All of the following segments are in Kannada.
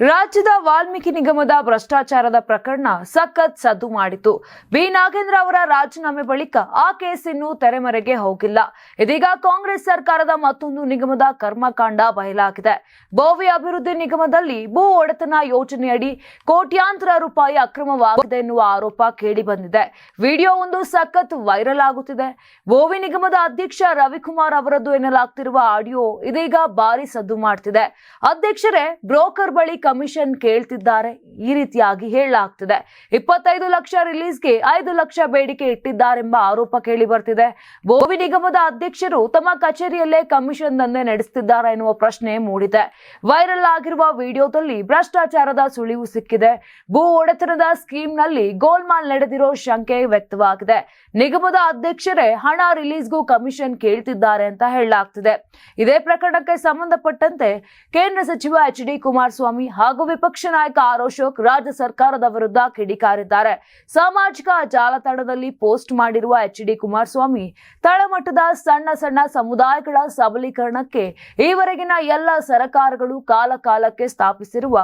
ರಾಜ್ಯದ ವಾಲ್ಮೀಕಿ ನಿಗಮದ ಭ್ರಷ್ಟಾಚಾರದ ಪ್ರಕರಣ ಸಖತ್ ಸದ್ದು ಮಾಡಿತು ಬಿ. ನಾಗೇಂದ್ರ ಅವರ ರಾಜೀನಾಮೆ ಬಳಿಕ ಆ ಕೇಸ್ ಇನ್ನೂ ತೆರೆಮರೆಗೆ ಹೋಗಿಲ್ಲ. ಇದೀಗ ಕಾಂಗ್ರೆಸ್ ಸರ್ಕಾರದ ಮತ್ತೊಂದು ನಿಗಮದ ಕರ್ಮಕಾಂಡ ಬಯಲಾಗಿದೆ. ಬೋವಿ ಅಭಿವೃದ್ಧಿ ನಿಗಮದಲ್ಲಿ ಭೂ ಒಡೆತನ ಯೋಜನೆಯಡಿ ಕೋಟ್ಯಾಂತರ ರೂಪಾಯಿ ಅಕ್ರಮವಾಗಿದೆ ಎನ್ನುವ ಆರೋಪ ಕೇಳಿಬಂದಿದೆ. ವಿಡಿಯೋ ಒಂದು ಸಖತ್ ವೈರಲ್ ಆಗುತ್ತಿದೆ. ಬೋವಿ ನಿಗಮದ ಅಧ್ಯಕ್ಷ ರವಿಕುಮಾರ್ ಅವರದ್ದು ಎನ್ನಲಾಗ್ತಿರುವ ಆಡಿಯೋ ಇದೀಗ ಭಾರಿ ಸದ್ದು ಮಾಡ್ತಿದೆ. ಅಧ್ಯಕ್ಷರೇ, ಬ್ರೋಕರ್ ಬಳಿ ಕಮಿಷನ್ ಕೇಳ್ತಿದ್ದಾರೆ, ಈ ರೀತಿಯಾಗಿ ಹೇಳಲಾಗ್ತಿದೆ. ಇಪ್ಪತ್ತೈದು ಲಕ್ಷ ರಿಲೀಸ್ಗೆ ಐದು ಲಕ್ಷ ಬೇಡಿಕೆ ಇಟ್ಟಿದ್ದಾರೆಂಬ ಆರೋಪ ಕೇಳಿ ಬರ್ತಿದೆ ಬೋವಿ ನಿಗಮದ ಅಧ್ಯಕ್ಷರು ತಮ್ಮ ಕಚೇರಿಯಲ್ಲೇ ಕಮಿಷನ್ ದಂಧೆ ನಡೆಸುತ್ತಿದ್ದಾರೆ ಎನ್ನುವ ಪ್ರಶ್ನೆ ಮೂಡಿದೆ. ವೈರಲ್ ಆಗಿರುವ ವಿಡಿಯೋದಲ್ಲಿ ಭ್ರಷ್ಟಾಚಾರದ ಸುಳಿವು ಸಿಕ್ಕಿದೆ. ಭೂ ಒಡೆತನದ ಸ್ಕೀಮ್ನಲ್ಲಿ ಗೋಲ್ಮಾಲ್ ನಡೆದಿರೋ ಶಂಕೆ ವ್ಯಕ್ತವಾಗಿದೆ. ನಿಗಮದ ಅಧ್ಯಕ್ಷರೇ ಹಣ ರಿಲೀಸ್ಗೂ ಕಮಿಷನ್ ಕೇಳ್ತಿದ್ದಾರೆ ಅಂತ ಹೇಳಲಾಗ್ತಿದೆ. ಇದೇ ಪ್ರಕರಣಕ್ಕೆ ಸಂಬಂಧಪಟ್ಟಂತೆ ಕೇಂದ್ರ ಸಚಿವ ಎಚ್ ಡಿ ಕುಮಾರಸ್ವಾಮಿ ಹಾಗೂ ವಿಪಕ್ಷ ನಾಯಕ ಆರ್ ಅಶೋಕ್ ರಾಜ್ಯ ಸರ್ಕಾರದ ವಿರುದ್ಧ ಕಿಡಿಕಾರಿದ್ದಾರೆ. ಸಾಮಾಜಿಕ ಜಾಲತಾಣದಲ್ಲಿ ಪೋಸ್ಟ್ ಮಾಡಿರುವ ಎಚ್ ಡಿ ಕುಮಾರಸ್ವಾಮಿ, ತಳಮಟ್ಟದ ಸಣ್ಣ ಸಣ್ಣ ಸಮುದಾಯಗಳ ಸಬಲೀಕರಣಕ್ಕೆ ಈವರೆಗಿನ ಎಲ್ಲ ಸರ್ಕಾರಗಳು ಕಾಲ ಕಾಲಕ್ಕೆ ಸ್ಥಾಪಿಸಿರುವ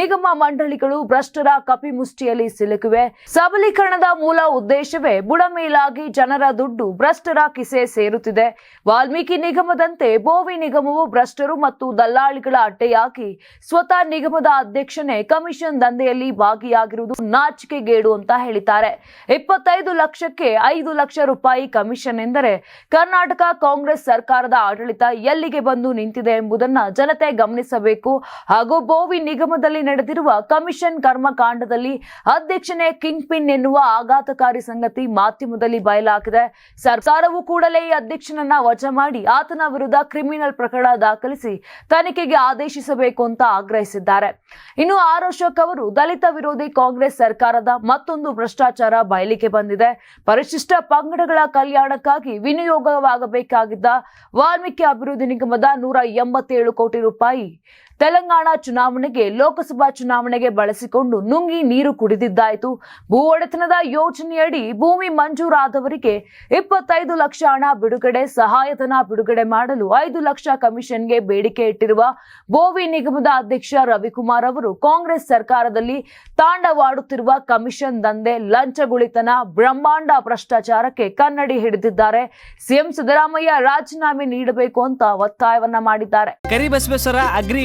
ನಿಗಮ ಮಂಡಳಿಗಳು ಭ್ರಷ್ಟರ ಕಪಿಮುಷ್ಟಿಯಲ್ಲಿ ಸಿಲುಕಿವೆ. ಸಬಲೀಕರಣದ ಮೂಲ ಉದ್ದೇಶವೇ ಬುಡಮೇಲಾಗಿ ಜನರ ದುಡ್ಡು ಭ್ರಷ್ಟರ ಕಿಸೆ ಸೇರುತ್ತಿದೆ. ವಾಲ್ಮೀಕಿ ನಿಗಮದಂತೆ ಬೋವಿ ನಿಗಮವು ಭ್ರಷ್ಟರು ಮತ್ತು ದಲ್ಲಾಳಿಗಳ ಅಡ್ಡೆಯಾಗಿ ಸ್ವತಃ ನಿಗಮದ ಅಧ್ಯಕ್ಷನೇ ಕಮಿಷನ್ ದಂಧೆಯಲ್ಲಿ ಭಾಗಿಯಾಗಿರುವುದು ನಾಚಿಕೆಗೇಡು ಅಂತ ಹೇಳಿದ್ದಾರೆ. ಇಪ್ಪತ್ತೈದು ಲಕ್ಷಕ್ಕೆ ಐದು ಲಕ್ಷ ರೂಪಾಯಿ ಕಮಿಷನ್ ಎಂದರೆ ಕರ್ನಾಟಕ ಕಾಂಗ್ರೆಸ್ ಸರ್ಕಾರದ ಆಡಳಿತ ಎಲ್ಲಿಗೆ ಬಂದು ನಿಂತಿದೆ ಎಂಬುದನ್ನು ಜನತೆ ಗಮನಿಸಬೇಕು. ಹಾಗೂ ಬೋವಿ ನಿಗಮದಲ್ಲಿ ನಡೆದಿರುವ ಕಮಿಷನ್ ಕರ್ಮಕಾಂಡದಲ್ಲಿ ಅಧ್ಯಕ್ಷನೇ ಕಿಂಗ್ ಪಿನ್ ಎನ್ನುವ ಆಘಾತಕಾರಿ ಸಂಗತಿ ಮಾಧ್ಯಮದಲ್ಲಿ ಬಯಲಾಗಿದೆ. ಸರ್ಕಾರವು ಕೂಡಲೇ ಈ ಅಧ್ಯಕ್ಷನನ್ನ ವಜಾ ಮಾಡಿ ಆತನ ವಿರುದ್ಧ ಕ್ರಿಮಿನಲ್ ಪ್ರಕರಣ ದಾಖಲಿಸಿ ತನಿಖೆಗೆ ಆದೇಶಿಸಬೇಕು ಅಂತ ಆಗ್ರಹಿಸಿದ್ದಾರೆ. ಇನ್ನು ಆರ್ ಅಶೋಕ್ ಅವರು ದಲಿತ ವಿರೋಧಿ ಕಾಂಗ್ರೆಸ್ ಸರ್ಕಾರದ ಮತ್ತೊಂದು ಭ್ರಷ್ಟಾಚಾರ ಬಯಲಿಗೆ ಬಂದಿದೆ. ಪರಿಶಿಷ್ಟ ಪಂಗಡಗಳ ಕಲ್ಯಾಣಕ್ಕಾಗಿ ವಿನಿಯೋಗವಾಗಬೇಕಾಗಿದ್ದ ವಾಲ್ಮೀಕಿ ಅಭಿವೃದ್ಧಿ ನಿಗಮದ ನೂರ ಎಂಬತ್ತೇಳು ಕೋಟಿ ರೂಪಾಯಿ ತೆಲಂಗಾಣ ಚುನಾವಣೆಗೆ ಲೋಕಸಭಾ ಚುನಾವಣೆಗೆ ಬಳಸಿಕೊಂಡು ನುಂಗಿ ನೀರು ಕುಡಿದಿದ್ದಾಯಿತು. ಭೂ ಒಡೆತನದ ಯೋಜನೆಯಡಿ ಭೂಮಿ ಮಂಜೂರಾದವರಿಗೆ ಇಪ್ಪತ್ತೈದು ಲಕ್ಷ ಹಣ ಬಿಡುಗಡೆ, ಸಹಾಯಧನ ಬಿಡುಗಡೆ ಮಾಡಲು ಐದು ಲಕ್ಷ ಕಮಿಷನ್ಗೆ ಬೇಡಿಕೆ ಇಟ್ಟಿರುವ ಬೋವಿ ನಿಗಮದ ಅಧ್ಯಕ್ಷ ರವಿಕುಮಾರ್ ಅವರು ಕಾಂಗ್ರೆಸ್ ಸರ್ಕಾರದಲ್ಲಿ ತಾಂಡವಾಡುತ್ತಿರುವ ಕಮಿಷನ್ ದಂಧೆ, ಲಂಚಗುಳಿತನ, ಬ್ರಹ್ಮಾಂಡ ಭ್ರಷ್ಟಾಚಾರಕ್ಕೆ ಕನ್ನಡಿ ಹಿಡಿದಿದ್ದಾರೆ. ಸಿಎಂ ಸಿದ್ದರಾಮಯ್ಯ ರಾಜೀನಾಮೆ ನೀಡಬೇಕು ಅಂತ ಒತ್ತಾಯವನ್ನ ಮಾಡಿದ್ದಾರೆ. ಕರಿಬಸವೇಶ್ವರ ಅಗ್ರಿ